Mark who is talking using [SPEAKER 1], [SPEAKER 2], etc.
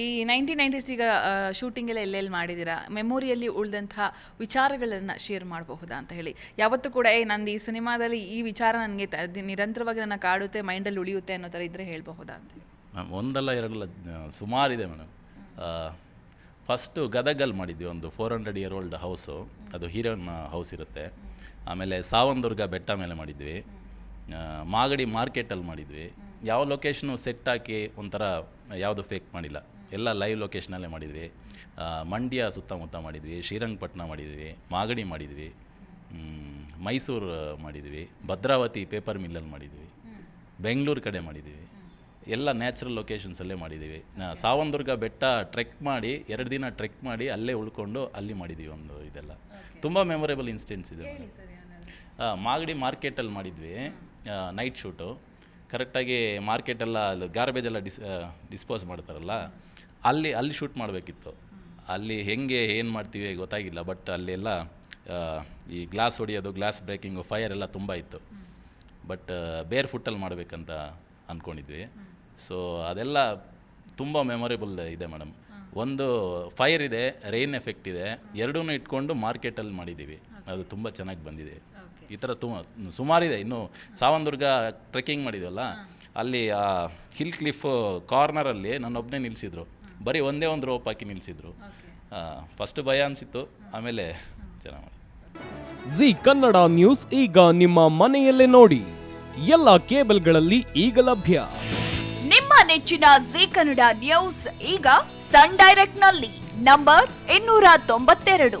[SPEAKER 1] ಈ nineteen nineties ಈಗ shooting ಎಲ್ಲ ಎಲ್ಲೆಲ್ಲಿ ಮಾಡಿದ್ದೀರಾ? ಮೆಮೊರಿಯಲ್ಲಿ ಉಳಿದಂತಹ ವಿಚಾರಗಳನ್ನು ಶೇರ್ ಮಾಡಬಹುದಾ ಅಂತ ಹೇಳಿ. ಯಾವತ್ತೂ ಕೂಡ, ಏ, ನಂದು ಈ ಸಿನಿಮಾದಲ್ಲಿ ಈ ವಿಚಾರ ನನಗೆ ನಿರಂತರವಾಗಿ ನನ್ನ ಕಾಡುತ್ತೆ, ಮೈಂಡಲ್ಲಿ ಉಳಿಯುತ್ತೆ ಅನ್ನೋ ಥರ ಇದ್ದರೆ ಹೇಳಬಹುದಾ ಅಂತ
[SPEAKER 2] ಮ್ಯಾಮ್, ಒಂದಲ್ಲ ಎರಡಲ್ಲ ಸುಮಾರಿದೆ ಮೇಡಮ್. ಫಸ್ಟು ಗದಗಲ್ಲಿ ಮಾಡಿದ್ವಿ ಒಂದು four hundred year old house. ಅದು ಹೀರೋನ್ ಹೌಸ್ ಇರುತ್ತೆ. ಆಮೇಲೆ ಸಾವಂದುರ್ಗ ಬೆಟ್ಟ ಮೇಲೆ ಮಾಡಿದ್ವಿ. ಮಾಗಡಿ ಮಾರ್ಕೆಟಲ್ಲಿ ಮಾಡಿದ್ವಿ. ಯಾವ ಲೊಕೇಶನು ಸೆಟ್ ಹಾಕಿ ಒಂಥರ ಯಾವುದು ಫೇಕ್ ಮಾಡಿಲ್ಲ. ಎಲ್ಲ ಲೈವ್ ಲೊಕೇಶನಲ್ಲೇ ಮಾಡಿದ್ವಿ. ಮಂಡ್ಯ ಸುತ್ತಮುತ್ತ ಮಾಡಿದ್ವಿ ಶ್ರೀರಂಗಪಟ್ಟಣ ಮಾಡಿದ್ವಿ ಮಾಗಡಿ ಮಾಡಿದ್ವಿ ಮೈಸೂರು ಮಾಡಿದ್ವಿ ಭದ್ರಾವತಿ ಪೇಪರ್ ಮಿಲ್ಲಲ್ಲಿ ಮಾಡಿದ್ವಿ ಬೆಂಗಳೂರು ಕಡೆ ಮಾಡಿದ್ದೀವಿ ಎಲ್ಲ ನ್ಯಾಚುರಲ್ ಲೊಕೇಶನ್ಸಲ್ಲೇ ಮಾಡಿದ್ದೀವಿ ಸಾವಂದುರ್ಗ ಬೆಟ್ಟ ಟ್ರೆಕ್ ಮಾಡಿ ಎರಡು ದಿನ ಟ್ರೆಕ್ ಮಾಡಿ ಅಲ್ಲೇ ಉಳ್ಕೊಂಡು ಅಲ್ಲಿ ಮಾಡಿದ್ದೀವಿ ಒಂದು ಇದೆಲ್ಲ. ತುಂಬ ಮೆಮೊರೇಬಲ್ ಇನ್ಸಿಡೆಂಟ್ಸ್ ಇದೆ. ಮಾಗಡಿ ಮಾರ್ಕೆಟಲ್ಲಿ ಮಾಡಿದ್ವಿ. ನೈಟ್ ಶೂಟು ಕರೆಕ್ಟಾಗಿ ಮಾರ್ಕೆಟೆಲ್ಲ ಅಲ್ಲಿ ಗಾರ್ಬೇಜ್ ಎಲ್ಲ ಡಿಸ್ ಡಿಸ್ಪೋಸ್ ಮಾಡ್ತಾರಲ್ಲ, ಅಲ್ಲಿ ಅಲ್ಲಿ ಶೂಟ್ ಮಾಡಬೇಕಿತ್ತು. ಅಲ್ಲಿ ಹೆಂಗೆ, ಏನು ಮಾಡ್ತೀವಿ ಗೊತ್ತಾಗಿಲ್ಲ ಬಟ್ ಅಲ್ಲೆಲ್ಲ ಈ ಗ್ಲಾಸ್ ಹೊಡಿಯೋದು ಗ್ಲಾಸ್ ಬ್ರೇಕಿಂಗು ಫೈರ್ ಎಲ್ಲ ತುಂಬ ಇತ್ತು. ಬಟ್ ಬೇರ್ ಫುಟ್ಟಲ್ಲಿ ಮಾಡಬೇಕಂತ ಅಂದ್ಕೊಂಡಿದ್ವಿ ಸೊ ಅದೆಲ್ಲ ತುಂಬ ಮೆಮೊರೇಬಲ್ ಇದೆ ಮೇಡಮ್ ಒಂದು ಫೈರ್ ಇದೆ ರೈನ್ ಎಫೆಕ್ಟ್ ಇದೆ ಎರಡೂ ಇಟ್ಕೊಂಡು ಮಾರ್ಕೆಟಲ್ಲಿ ಮಾಡಿದ್ದೀವಿ. ಅದು ತುಂಬ ಚೆನ್ನಾಗಿ ಬಂದಿದೆ. ಈ ಥರ ತುಂಬ ಸುಮಾರಿದೆ. ಇನ್ನು ಸಾವಂದುರ್ಗ ಟ್ರೆಕ್ಕಿಂಗ್ ಮಾಡಿದ್ವಲ್ಲ ಅಲ್ಲಿ ಆ ಹಿಲ್ ಕ್ಲಿಫ್ ಕಾರ್ನರಲ್ಲಿ ನನ್ನೊಬ್ಬನೇ ನಿಲ್ಲಿಸಿದ್ರು ಬರೀ ಒಂದೇ ಒಂದು ರೋಪ್ ಹಾಕಿ ನಿಲ್ಲಿಸಿದ್ರು ಫಸ್ಟ್ ಭಯ ಅನಿಸಿತ್ತು ಆಮೇಲೆ ಚೆನ್ನಾಗಿ
[SPEAKER 3] ಜಿ ಕನ್ನಡ ನ್ಯೂಸ್ ಈಗ ನಿಮ್ಮ ಮನೆಯಲ್ಲೇ ನೋಡಿ. ಎಲ್ಲ ಕೇಬಲ್ಗಳಲ್ಲಿ ಈಗ ಲಭ್ಯ.
[SPEAKER 4] ನಿಮ್ಮ ನೆಚ್ಚಿನ ಜಿ ಕನ್ನಡ ನ್ಯೂಸ್ ಈಗ ಸನ್ ಡೈರೆಕ್ಟ್ನಲ್ಲಿ ನಂಬರ್ ಇನ್ನೂರ ತೊಂಬತ್ತೆರಡು.